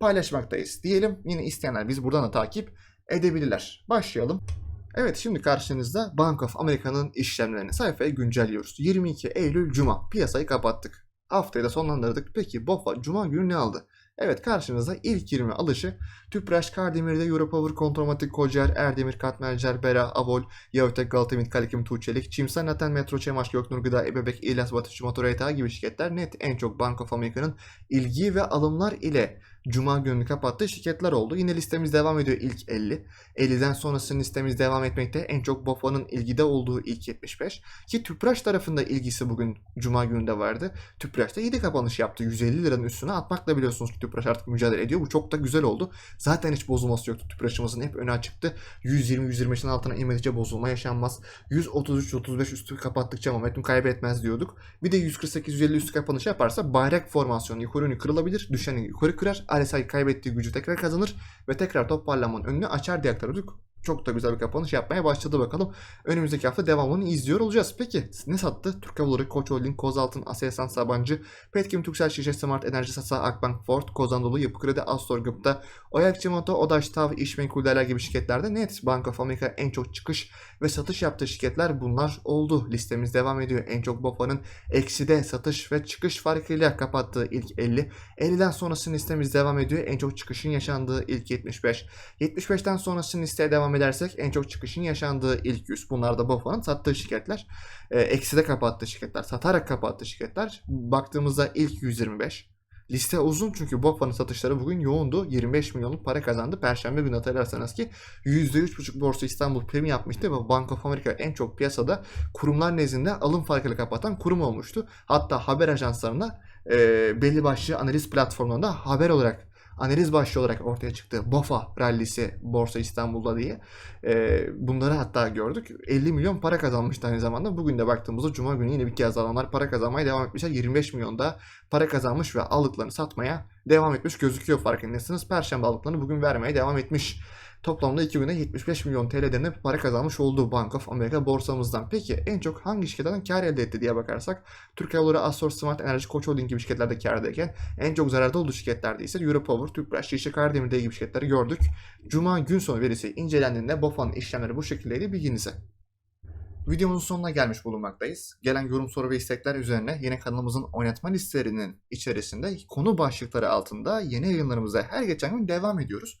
paylaşmaktayız diyelim. Yine isteyenler biz buradan da takip edebilirler. Başlayalım. Evet şimdi karşınızda Bank of America'nın işlemlerini sayfaya güncelliyoruz. 22 Eylül Cuma piyasayı kapattık. Haftayı da sonlandırdık. Peki BOFA Cuma günü ne aldı? Evet karşınızda ilk 20 alışı Tüpraş, Kardemir'de Europower, Kontromatik, Kocer, Erdemir, Katmercer, Bera, Avol, Yaotek, Galtamit, Kalikim, Tuğçelik, Çimsen, Naten, Metro, Çemaş, Göknur Gıda, Ebebek, İlyas, Batışı, Motor gibi şirketler net en çok Bank of America'nın ilgi ve alımlar ile Cuma gününü kapattığı şirketler oldu. Yine listemiz devam ediyor ilk 50. 50'den sonrasının listemiz devam etmekte. En çok BOFA'nın ilgide olduğu ilk 75. Ki Tüpraş tarafında ilgisi bugün Cuma gününde vardı. Tüpraş da iyi de kapanış yaptı. 150 liranın üstüne atmakla biliyorsunuz ki Tüpraş artık mücadele ediyor. Bu çok da güzel oldu. Zaten hiç bozulması yoktu. Tüpraşımızın hep öne çıktı. 120-125'in altına inmedikçe bozulma yaşanmaz. 133-135 üstü kapattıkça momentum kaybetmez diyorduk. Bir de 148-150 üstü kapanış yaparsa bayrak formasyonu yukarı yönlü kırılabilir. Düşeni yukarı kırar. RSI kaybettiği gücü tekrar kazanır ve tekrar toparlanmanın önünü açar diye aktarıyorduk. Çok da güzel bir kapanış yapmaya başladı bakalım. Önümüzdeki hafta devamını izliyor olacağız. Peki ne sattı? Türk Hava Yolları, Koç Holding, Kozaltın, Aselsan, Sabancı, Petkim, Türksel, Şişe, Smart, Enerji, Sasa, Akbank, Ford, Kozanadolu, Yapı Kredi, Astor Gıp'ta, Oyak Çimento, Odaş, Tav, İşmenkullerler gibi şirketlerde net Bank of America en çok çıkış ve satış yaptığı şirketler bunlar oldu. Listemiz devam ediyor. En çok BOFA'nın ekside satış ve çıkış farkıyla kapattığı ilk 50. 50'den sonrasının listemiz devam ediyor. En çok çıkışın yaşandığı ilk 75. 75'ten sonrasının listeye devam edersek en çok çıkışın yaşandığı ilk 100. Bunlar da BOFA'nın sattığı şirketler. E, ekside kapattığı şirketler. Satarak kapattığı şirketler. Baktığımızda ilk 125. Liste uzun çünkü BOFA'nın satışları bugün yoğundu. 25 milyonluk para kazandı. Perşembe günü hatırlarsanız ki %3,5 borsa İstanbul prim yapmıştı ve Bank of America en çok piyasada kurumlar nezdinde alım farkıyla kapatan kurum olmuştu. Hatta haber ajanslarına e, belli başlı analiz platformlarında haber olarak analiz başlığı olarak ortaya çıktı. BOFA rallisi Borsa İstanbul'da diye. E, bunları hatta gördük. 50 milyon para kazanmıştı aynı zamanda. Bugün de baktığımızda Cuma günü yine bir kez adamlar para kazanmaya devam etmişler. 25 milyon da para kazanmış ve aldıklarını satmaya devam etmiş gözüküyor farkındaysanız. Perşembe aldıklarını bugün vermeye devam etmiş. Toplamda 2 günde 75 milyon TL değerinde para kazanmış olduğu Bank of America borsamızdan. Peki en çok hangi şirketlerden kar elde etti diye bakarsak Türk Hava Yolları, Astor, Smart Enerji, Koç Holding gibi şirketlerde kârdayken en çok zararda olduğu şirketlerde ise Europower, Tüpraş, Şişe, Kardemir gibi şirketleri gördük. Cuma gün sonu verisi incelendiğinde BOFA'nın işlemleri bu şekildeydi bilginize. Videomuzun sonuna gelmiş bulunmaktayız. Gelen yorum, soru ve istekler üzerine yine kanalımızın oynatma listelerinin içerisinde konu başlıkları altında yeni yayınlarımıza her geçen gün devam ediyoruz.